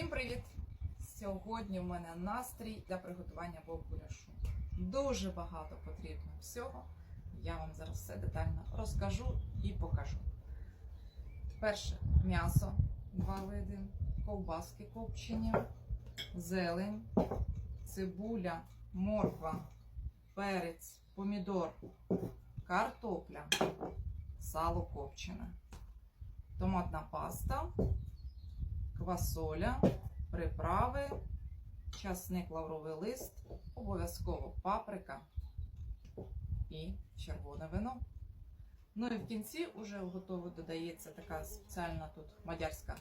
Всім привіт! Сьогодні в мене настрій для приготування бобуляшу. Дуже багато потрібно всього. Я вам зараз все детально розкажу і покажу. Перше м'ясо, два види, ковбаски копчені, зелень, цибуля, морква, перець, помідор, картопля, сало копчене, томатна паста, квасоля, приправи, часник лавровий лист, обов'язково паприка і червоне вино. Ну і в кінці вже готово додається така спеціальна тут мадярська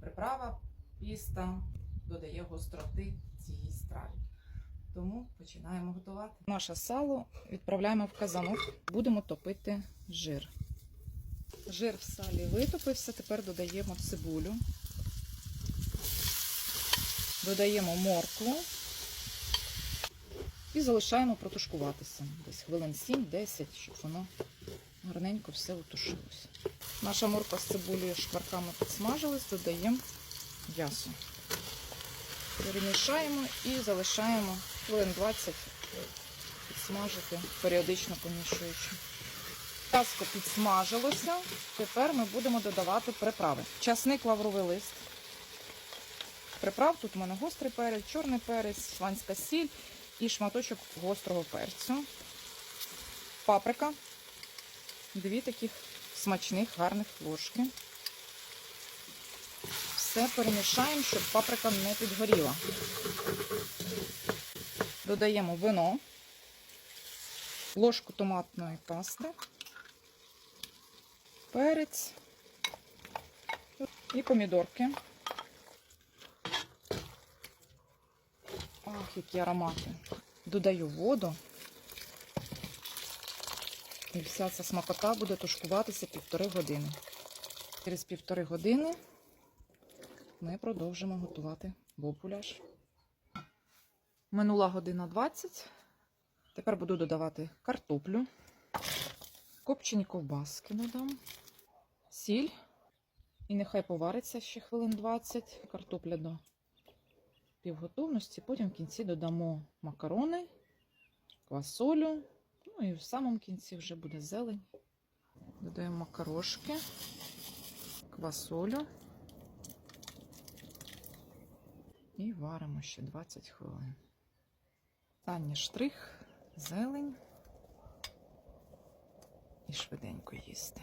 приправа, піста, додає гостроти цій страві. Тому починаємо готувати. Наше сало відправляємо в казанок, будемо топити жир. Жир в салі витопився, тепер додаємо цибулю. Додаємо моркву і залишаємо протушкуватися. Десь хвилин 7-10, щоб воно гарненько все утушилося. Наша морква з цибулею шкварками підсмажилась, додаємо м'ясо. Перемішаємо і залишаємо хвилин 20 підсмажити, періодично помішуючи. М'ясо підсмажилося. Тепер ми будемо додавати приправи. Часник лавровий лист. Приправ тут у мене гострий перець, чорний перець, сланська сіль і шматочок гострого перцю. Паприка. Дві таких смачних, гарних ложки. Все перемішаємо, щоб паприка не підгоріла. Додаємо вино, ложку томатної пасти, перець і помідорки. Ах, які аромати. Додаю воду. І вся ця смакота буде тушкуватися півтори години. Через півтори години ми продовжимо готувати бобуляш. Минула година 20. Тепер буду додавати картоплю, копчені ковбаски додам, сіль. І нехай повариться ще хвилин 20. Картопля до півготовності. Потім в кінці додамо макарони, квасолю. Ну і в самому кінці вже буде зелень. Додаємо макарошки, квасолю. І варимо ще 20 хвилин. Останній штрих, зелень і швиденько їсти.